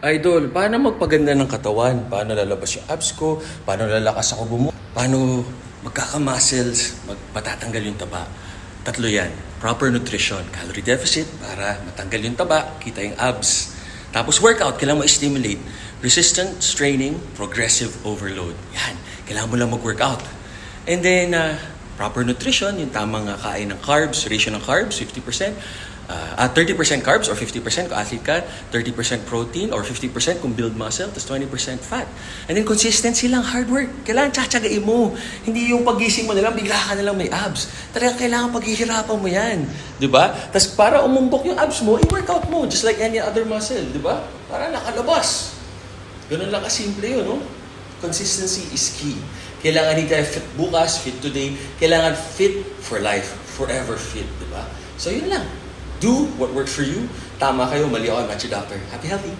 Idol, paano magpaganda ng katawan? Paano lalabas yung abs ko? Paano lalakas ako bumu? Paano magkaka-muscles? Mag yung taba? Tatlo yan. Proper nutrition, calorie deficit para matanggal yung taba, kita yung abs. Tapos workout, kailangan mo i-stimulate. Resistance training, progressive overload. Yan, kailangan mo lang mag-workout. And then, uh, proper nutrition, yung tamang uh, kain ng carbs, ratio ng carbs, 50%. Uh, at 30% carbs or 50% kung athlete ka, 30% protein or 50% kung build muscle, tapos 20% fat. And then consistency lang, hard work. Kailangan tsatsagain mo. Hindi yung pagising mo na lang, bigla ka na lang may abs. Talagang kailangan paghihirapan mo yan. Di ba? Tapos para umumbok yung abs mo, i-workout mo just like any other muscle. Di ba? Para nakalabas. Ganun lang kasimple yun, no? Consistency is key. Kailangan hindi tayo fit bukas, fit today. Kailangan fit for life. Forever fit, di ba? So yun lang. Do what works for you. Tama kayo, mali ako, your doctor. Happy healthy.